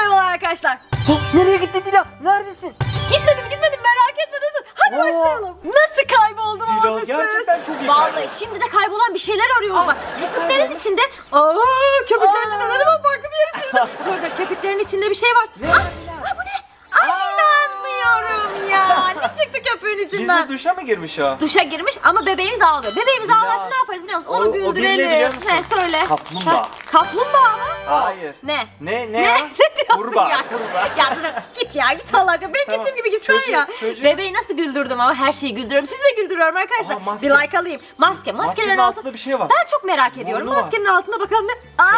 merhabalar arkadaşlar. Ha, nereye gitti Dila? Neredesin? Gitmedim gitmedim merak etme nasıl? Hadi Oo. başlayalım. Nasıl kayboldum Dila, ama gerçekten çok iyi Vallahi kayboldun. şimdi de kaybolan bir şeyler arıyoruz bak. Köpüklerin içinde. Aa köpüklerin içinde ne zaman farklı bir yere sığdım. dur dur köpüklerin içinde bir şey var. Ne? Ah, ah, bu ne? Ay inanmıyorum ya. Ne çıktı köpüğün içinden? Bizde duşa mı girmiş o? Duşa girmiş ama bebeğimiz ağlıyor. Bebeğimiz Dila. ağlarsa ne yaparız biliyor musun? Onu o güldürelim. biliyor musun? He söyle. Kaplumbağa. Kaplumbağa mı? Hayır. Ne? Ne ne? Ne? Kurbağa, ya? kurbağa. Ya dur, git ya git Allah aşkına. Benim Tamam. gittiğim gibi gitsen Çocuğu- ya. çocuğu- Bebeği nasıl güldürdüm ama her şeyi güldürüyorum. Sizi de güldürüyorum arkadaşlar. Aa, maske. Bir like alayım. Maske. Maskelerin Maskenin altında altında bir şey var. Ben çok merak ediyorum. Var. Maskenin altında bakalım ne? Ay,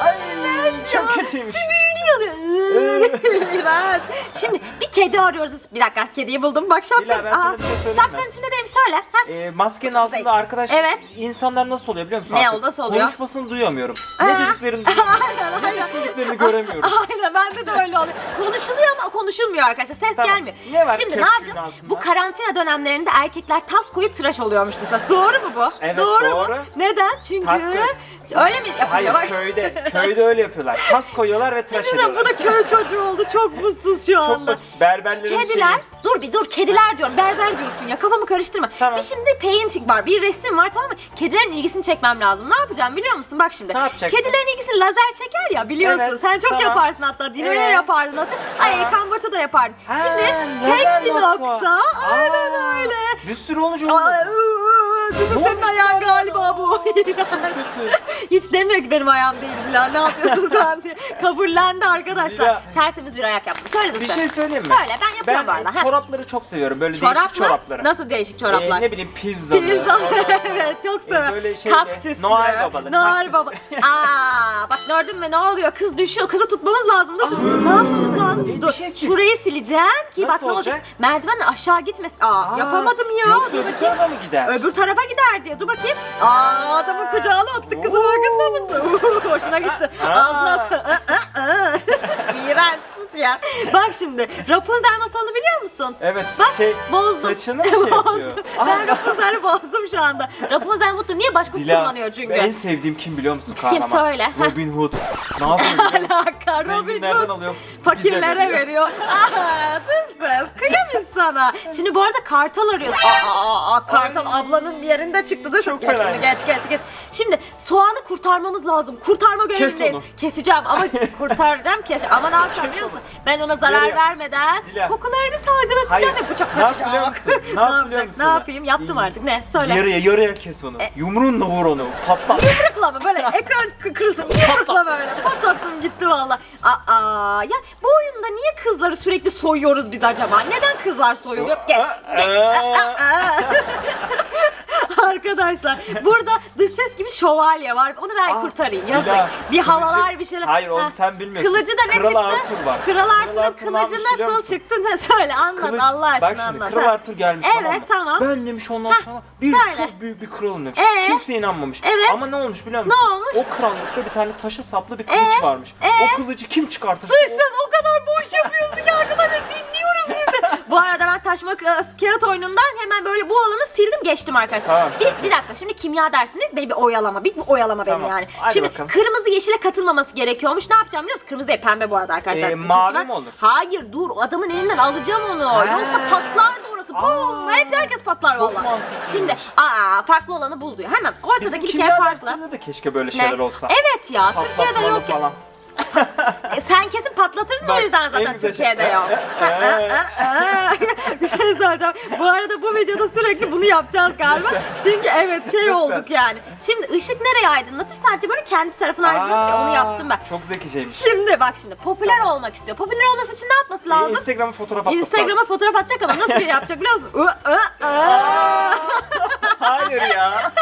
Ay, iğrenç çok ya. kötüymüş. Sümüğünü yalıyor. İğrenç. Şimdi bir kedi arıyoruz. Bir dakika kediyi buldum. Bak şapkan. Dila, ben sana Aa, bir şey söyleyeyim şapkanın mi? içinde deyim söyle. Ha? Ee, maskenin altında arkadaş Evet. insanlar nasıl oluyor biliyor musun? Ne artık? oldu, nasıl oluyor? Konuşmasını duyamıyorum. Ne dediklerini duyamıyorum. Ne düşündüklerini göremiyorum. Aynen bende de öyle oluyor. Konuşuluyor ama konuşulmuyor arkadaşlar. Ses Tamam. gelmiyor. Ne var Şimdi ne köpüğün yapacağım? altında? Bu karantina dönemlerinde erkekler tas koyup tıraş oluyormuş Lisas. Doğru mu bu? Evet, doğru. Mu? Neden? Çünkü Tas koy- öyle mi yapıyor? Hayır Bak, köyde. Köyde öyle yapıyorlar. Tas koyuyorlar ve tıraş Düşünsene ediyorlar. bu da köy çocuğu oldu. Çok mutsuz şu Çok anda. basit. Berberlerin Kediler, şeyi. Dur bir dur kediler diyorum, berber diyorsun ya kafamı karıştırma. Tamam. Bir şimdi painting var, bir resim var tamam mı? Kedilerin ilgisini çekmem lazım. Ne yapacağım biliyor musun? Bak şimdi. Ne yapacaksın? Kedilerin ilgisini lazer çeker ya biliyorsun. Evet, Sen çok tamam. yaparsın hatta. Dino'ya Ee? yapardın hatta. Ay Tamam. Kamboçya da yapardın. Ha, şimdi tek bir nokta. Aynen Aa, öyle. Bir sürü olunca olmasın. Kızım senin ayağın ya? galiba bu. Hiç demiyor ki benim ayağım değil Dilan. Ne yapıyorsun sen diye. Kabullendi arkadaşlar. Dila. Tertemiz bir ayak yaptım. Söyle de Bir sen. şey söyleyeyim mi? Söyle ben yapıyorum bu arada. Ha. çorapları çok seviyorum. Böyle Çorap değişik mı? çorapları. Nasıl değişik çoraplar? Ee, ne bileyim pizzalı. Pizza. ondan evet çok Ee, severim. böyle şeyli, Kaktüslü. Noel babalı, Noel kaktüslü. baba. Aa bak gördün mü ne oluyor? Kız düşüyor. Kızı tutmamız lazım. Nasıl? ne yapmamız lazım? Dur. şey sil. Şurayı sileceğim ki bak Nasıl ne olacak? olacak? Merdivenle aşağı gitmesin. Aa, Aa, yapamadım ya. Yoksa öbür tarafa mı gider? Öbür tarafa gider diye. Dur bakayım. Aa adamın kucağına attık kızı Oo. farkında mısın? Hoşuna gitti. Ağzına. İğrenç ya. Bak şimdi Rapunzel masalını biliyor musun? Evet. Bak şey, bozdum. Saçını mı şey yapıyor? Ben Rapunzel'i bozdum şu anda. Rapunzel mutlu. Niye başkası Dila, tırmanıyor çünkü? En sevdiğim kim biliyor musun Kim kahraman? söyle. Robin Hood. Ne yapıyor? Alaka Robin Hood alıyor, fakirlere veriyor. Aa, tıssız kıyamış sana. Şimdi bu arada kartal arıyor. Aa, aa, kartal Ay. ablanın bir yerinde çıktı. Dur Çok geç fena. bunu geç geç geç. Şimdi soğanı kurtarmamız lazım. Kurtarma görevindeyiz. onu. Keseceğim ama kurtaracağım kes. Ama ne yapacağım biliyor musun? Ben ona zarar Nereye? vermeden Dila. kokularını salgılatacağım Hayır. ve bıçak Ne yap kaçacak. biliyor musun? Ne yap biliyor musun? Ne yapayım? Yaptım artık. Ne? Söyle. Yarıya yarıya kes onu. E- Yumruğunla vur onu. Patlat. Yumrukla mı böyle ekran kı- kırılsın yumrukla böyle patlattım gitti valla. Aa ya bu oyunda niye kızları sürekli soyuyoruz biz acaba? Neden kızlar soyuluyor? Geç. geç. Aa. Arkadaşlar burada dış ses gibi şövalye var. Onu ben Aa, kurtarayım. bir Yazık. daha. Bir Kılıcı- havalar bir şeyler. Hayır, onu Ha, sen bilmiyorsun. Kılıcı da ne Kral çıktı? Arthur var. Kral Arthur'un Arthur ne kılıcı yapmış biliyor nasıl musun? çıktı? Ne söyle anlat Kılıç- Allah aşkına Bak şimdi anlat. Kral ha. Arthur gelmiş Evet, tamam mı? tamam. Ben demiş ondan sonra bir söyle. çok büyük bir kralım demiş. Ee? Kimse inanmamış. Evet. Ama ne olmuş biliyor musun? Ne olmuş? O krallıkta bir tane taşa saplı bir kılıç Ee? varmış. Ee? O kılıcı kim çıkartır? Dış ses o kadar boş yapıyorsun ki arkadaşlar biz de. Bu arada ben taş makas kağıt oyunundan hemen böyle bu alanı sildim geçtim arkadaşlar. Tamam, bir, bir dakika şimdi kimya dersindeyiz beni bir oyalama bir, bir oyalama beni Tamam, yani. hadi şimdi bakalım. kırmızı yeşile katılmaması gerekiyormuş. Ne yapacağım biliyor musun? Kırmızı değil pembe bu arada arkadaşlar. Ee, Bir mavi mi olur? Hayır dur adamın elinden alacağım onu. Ha. Yoksa patlardı orası. Bum hep herkes patlar mantıklıymış. Şimdi aa farklı olanı buldu ya. Hemen Bizim ortadaki bir kimya kere farklı. dersinde de keşke böyle Ne? şeyler olsa. Evet ya Türkiye'de Patlatmalı yok ya. falan. E, sen kesin patlatırsın o Bak, yüzden en zaten güzel Türkiye'de şey- yok. bir şey söyleyeceğim. Bu arada bu videoda sürekli bunu yapacağız galiba. Çünkü evet şey olduk yani. Şimdi ışık nereye aydınlatır? Sadece böyle kendi tarafını aydınlatır ya, onu yaptım ben. Çok zekiceymiş. Şimdi bak şimdi popüler olmak istiyor. Popüler olması için ne yapması lazım? Instagram'a fotoğraf atması Instagram'a fotoğraf atacak ama nasıl bir yapacak biliyor musun? Ü, ı, ı. Hayır ya.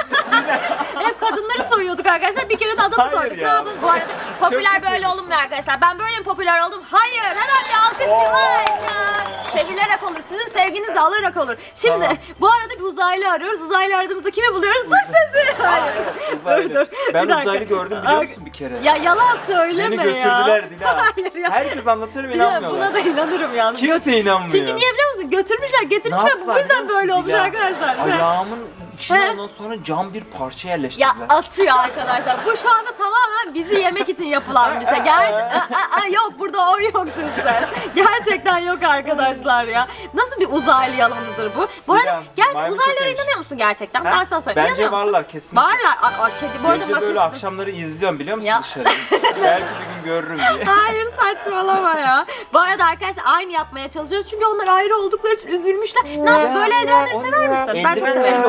Hep kadınları soyuyorduk arkadaşlar. Bir kere de adamı Hayır soyduk. Ne ya. yapalım? Bu arada popüler böyle olunmuyor arkadaşlar. Ben böyle mi popüler oldum? Hayır. Hemen bir alkış bir like ya. Sevilerek olur. Sizin sevginizi alarak olur. Şimdi Tamam. bu arada bir uzaylı arıyoruz. Uzaylı aradığımızda kimi buluyoruz? Dış sesi. Hayır. Uzaylı. Ben Bir dakika. uzaylı gördüm biliyor Ar- musun bir kere? Ya yalan söyleme Beni ya. götürdüler Dila. Hayır ya. Herkes anlatıyor ve Ya inanmıyorlar. buna da inanırım yalnız. Kimse inanmıyor. Çünkü niye biliyor musun? Götürmüşler, Ne getirmişler. Bu yaptılar yüzden biliyor böyle musun olmuş Dila? arkadaşlar. Ayağımın içine He. ondan sonra cam bir parça Ya yerleştirdiler. atıyor arkadaşlar. Bu şu anda tamamen bizi yemek için yapılan bir şey. Gerçekten yok burada o yoktu sen. Gerçekten yok arkadaşlar ya. Nasıl bir uzaylı yalanıdır bu? Bu arada İrem, gerçek maymun uzaylılara inanıyor musun gerçekten? Ha? Ben sana söyleyeyim. Bence İnanıyor musun? varlar, kesinlikle. Varlar. Aa, aa, kedi bu arada Gece böyle bakıyorsun. akşamları izliyorum biliyor musun Ya. dışarıyı? Belki bir gün görürüm diye. Hayır saçmalama ya. Bu arada arkadaşlar aynı yapmaya çalışıyoruz çünkü onlar ayrı oldukları için üzülmüşler. Ne yap- böyle eldivenleri sever misin? Ben çok Eldiven severim.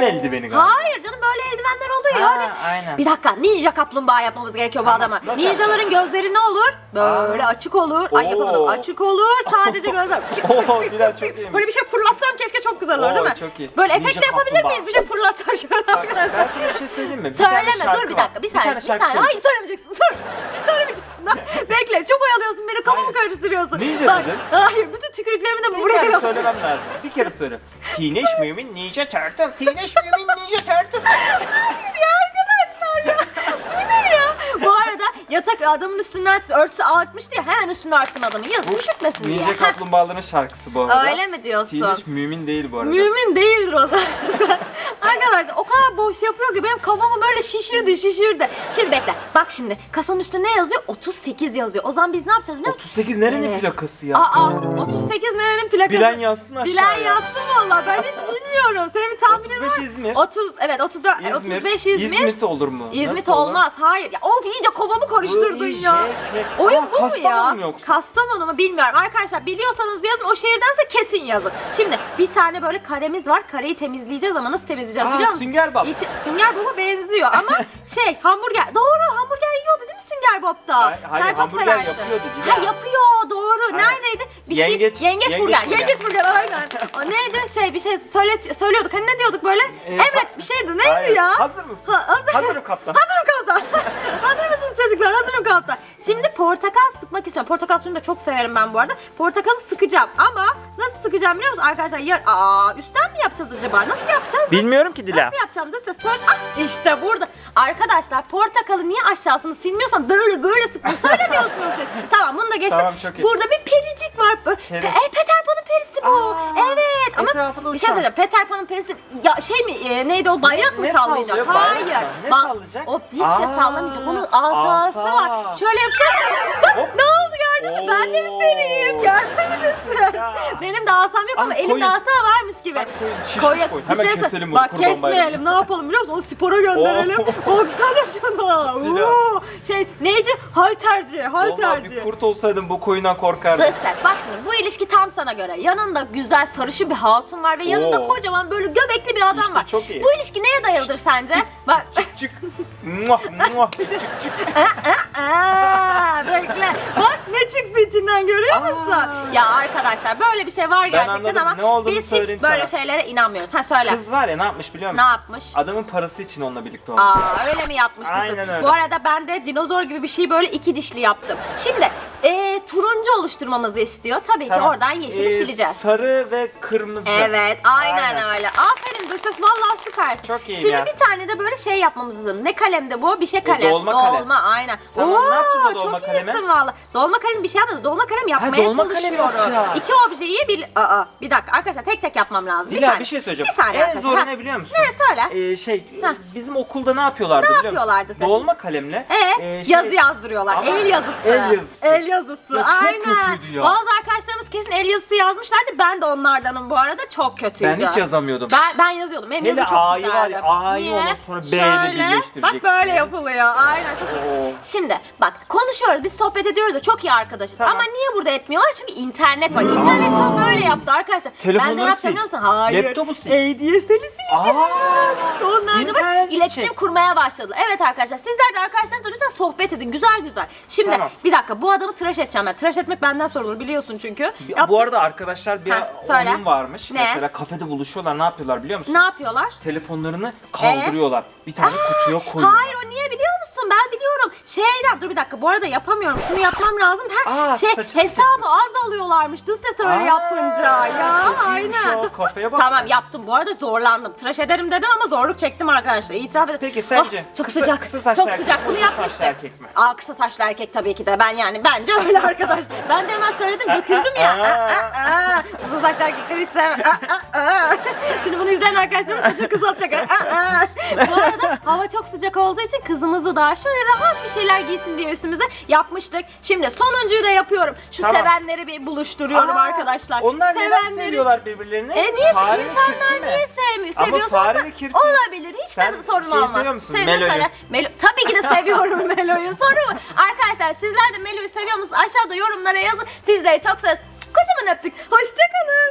Ne? eldiveni galiba. Hayır canım böyle eldivenler oluyor. Ha, hani. aynen. Bir dakika ninja kaplumbağa yapmamız gerekiyor bu adama. nasıl Ninjaların gözleri ne olur? Böyle Aa. açık olur. Ay yapamadım. Açık olur. Sadece gözler. Oo, Dilan çok iyiymiş. Böyle bir şey fırlatsam keşke çok güzel olur Oo, değil mi? çok iyi. Böyle Ninja efekt yapabilir miyiz? Bir şey fırlatsam şöyle arkadaşlar. ben sana bir şey söyleyeyim mi? Bir Söyleme dur bir dakika bir saniye bir, saniye. Hayır söylemeyeceksin. Dur. Söylemeyeceksin. Bekle çok oyalıyorsun beni kafamı karıştırıyorsun. Ninja dedin. Hayır bütün tükürüklerimi de Bir buraya kere söylemem lazım. Bir kere söyle. Teenage Mutant Ninja Turtle. Teenage Mutant Ninja Turtle. ya arkadaşlar ya. Bu ne ya? Bu arada yatak adamın üstünden örtüsü artmıştı ya hemen üstüne arttım adamı. Yazık üşütmesin diye. Ninja kaplumbağaların şarkısı bu arada. Öyle mi diyorsun? Teenage Mümin değil bu arada. Mümin değildir o zaten. Kadar boş yapıyor ki benim kafamı böyle şişirdi şişirdi. Şimdi bekle. Bak şimdi kasanın üstünde ne yazıyor? 38 yazıyor. O zaman biz ne yapacağız biliyor musun? 38 nerenin Evet. plakası ya? Aa 38 nerenin plakası? Bilen yazsın aşağıya. Bilen yazsın valla ben hiç bilmiyorum. Senin bir tahminin 35 var. İzmir. 30 evet 34 İzmir. 35 İzmir. İzmit olur mu? İzmit Nasıl olur? olmaz. Hayır. Ya of iyice kafamı karıştırdın ya. iyice- Oyun Aa, bu mu Kastamonu ya? mu yoksa? Kastamonu mu bilmiyorum. Arkadaşlar biliyorsanız yazın. O şehirdense kesin yazın. Şimdi bir tane böyle karemiz var. Kareyi temizleyeceğiz ama nasıl temizleyeceğiz Aa, biliyor musun? Sünger Bob. İçi, sünger Bob'a benziyor ama şey hamburger. Doğru hamburger yiyordu değil mi Sünger Bob'da? Hayır, hayır, Sen çok hamburger seversin. yapıyordu, Ha Dilan. yapıyor doğru. Aynen. Neredeydi? Bir şey Yengeç- yengeç yengeç burger. burger. Yengeç burger aynen. O neydi? Şey bir şey söyle söylüyorduk. Hani ne diyorduk böyle? Ee, Emret bir şeydi. Neydi Hayır. ya? Hazır mısın? Ha, hazır. Hazırım kaptan. Hazırım kaptan. Hazır mısınız çocuklar? Hazırım kaptan. Şimdi portakal sıkmak istiyorum. Portakal suyunu da çok severim ben bu arada. Portakalı sıkacağım ama nasıl sıkacağım biliyor musun arkadaşlar? Yar Aa, üstten yapacağız acaba? Nasıl yapacağız? Bilmiyorum ki Nasıl yapacağım? Dur size söyle. Ah, işte burada. Arkadaşlar portakalı niye aşağısını silmiyorsan böyle böyle sıkmayı söylemiyorsunuz siz. Tamam bunu da geçtim. Tamam, çok iyi. Burada bir pericik var. Peri. Pe- e, Peter Pan'ın perisi bu. Aa, evet ama etrafında bir şey uçan. söyleyeceğim. Peter Pan'ın perisi ya şey mi e, neydi o bayrak mı ne sallayacak? sallıyor? Bayrak Hayır. mı? Ne Ba- sallayacak? O hiçbir şey Aa, sallamayacak. Onun asası asa. var. Şöyle yapacak. Hop. ne oldu mü? Ben de bir Oo. periyim. Gördün mü. Benim de asam yok ama elimde koyun. asa varmış gibi. Bak, koyun, şişmiş Koyun. koyun. Bir Hemen şey keselim bunu, Bak kurban kesmeyelim. bayramı. Ne yapalım biliyor musun? Onu spora gönderelim. Oo. Baksana şuna. Oo. Şey neydi? Halterci. Vallahi Halterci. bir kurt olsaydım bu koyundan korkardım. Dış ses. Bak şimdi bu ilişki tam sana göre. Yanında güzel sarışın bir hatun var ve yanında Oo. kocaman böyle göbekli bir adam İşte var. çok iyi. Bu ilişki neye dayalıdır sence? Bak. Çık. Muah, muah. Aa, bekle. Bak ne çıktı içinden görüyor musun? Ya arkadaşlar böyle bir şey var gerçekten anladım. ama Ne olduğunu biz hiç söyleyeyim böyle sana. şeylere inanmıyoruz. Ha söyle. Kız var ya ne yapmış biliyor Ne musun? yapmış? Adamın parası için onunla birlikte olmuş. Aa öyle mi yapmıştı? Aynen öyle. Bu arada ben de dinozor gibi bir şey böyle iki dişli yaptım. Şimdi e, turuncu oluşturmamızı istiyor. Tabii ki oradan yeşili Ee, sileceğiz. Sarı ve kırmızı. Evet aynen, Aynen. öyle. Aferin Dırses vallahi süpersin. Çok iyi Şimdi ya. bir tane de böyle şey yapmamız lazım. Ne kalemde bu? Bir şey kalem. dolma kalem. aynen. Tamam, ne yapacağız o dolma çok kaleme? iyisin valla. Dolma kalem bir şey yapacağız. Dolma kalem yapmaya dolma kalem çalışıyorum. yapacağız. İki objeyi bir... Aa, bir dakika arkadaşlar tek tek yapmam lazım. Dila saniye. bir şey söyleyeceğim. Bir saniye en arkadaşlar. zoru Ha. ne biliyor musun? Ne söyle. Ee, şey Heh. bizim okulda ne yapıyorlardı Ne biliyor musun? yapıyorlardı sesin? Dolma kalemle. Ee, e, şey- yazı yazdırıyorlar. Ama el yazısı. el yazısı. El yazısı. Ya çok Aynen. kötüydü ya. Bazı kesin el yazısı yazmışlardı. Ben de onlardanım bu arada. Çok kötüydü. Ben hiç yazamıyordum. Ben, ben yazıyordum. Benim Hele yazım çok A'yı var güzeldi. ya, A'yı Niye? ondan sonra B ile Şöyle, birleştireceksin. Bak böyle yapılıyor. Aynen çok Oo. Şimdi bak konuşuyoruz biz sohbet ediyoruz da çok iyi arkadaşız. Tamam. Ama niye burada etmiyorlar? Çünkü internet var. İnternet çok böyle yaptı arkadaşlar. ben de Telefonları ne yapacağım sil. biliyor musun? Hayır. Laptopu sil. ADSL'i sileceğim. İşte onlar da internet iletişim çek. kurmaya başladı. Evet arkadaşlar sizler de arkadaşlarınızla lütfen sohbet edin. Güzel güzel. Şimdi Tamam. bir dakika bu adamı tıraş edeceğim ben. Tıraş etmek benden sorulur biliyorsun çünkü. Yap- Bu arada arkadaşlar bir Ha, söyle. oyun varmış. Ne? Mesela kafede buluşuyorlar ne yapıyorlar biliyor musun? ne yapıyorlar? Telefonlarını kaldırıyorlar. Bir tane kutuya koyuyorlar. Hayır o niye? Ben biliyorum. Şeyden dur bir dakika bu arada yapamıyorum. Şunu yapmam lazım. Ha, Aa, şey saçını hesabı az alıyorlarmış. Dış ses öyle Aa, yapınca. Ya çok iyiymiş aynen. o. Dur. Kafaya bak Tamam sen. yaptım. Bu arada zorlandım. Tıraş ederim dedim ama zorluk çektim arkadaşlar. İtiraf ederim. Peki sence Ah, çok kısa- sıcak. kısa saçlı çok erkek sıcak. mi, Bunu uzun saçlı yapmıştık. erkek mi? Aa kısa saçlı erkek tabii ki de. Ben yani bence öyle arkadaş. ben de hemen söyledim. Döküldüm ya. Aa, aa, aa. Uzun saçlı erkekleri istemem. Aa, aa, aa. Şimdi bunu izleyen arkadaşlarımız saçını kısaltacak. Aa, aa. Bu arada hava çok sıcak olduğu için kızımızı daha şöyle rahat bir şeyler giysin diye üstümüze yapmıştık. Şimdi sonuncuyu da yapıyorum. Şu Tamam. sevenleri bir buluşturuyorum Aa, arkadaşlar. Onlar neden Sevenleri- seviyorlar birbirlerini? E niye Fare ve insanlar mi? niye sevmiyor? Ama Seviyorsa fare da ve kirpi- olabilir. Hiç Sen de sorun şey olmaz. seviyor musun? Melo'yu. söyle. Melo tabii ki de seviyorum Melo'yu. Sorun mu? Arkadaşlar sizler de Melo'yu seviyor musunuz? Aşağıda yorumlara yazın. Sizleri çok seviyoruz. Kocaman öptük. Hoşçakalın.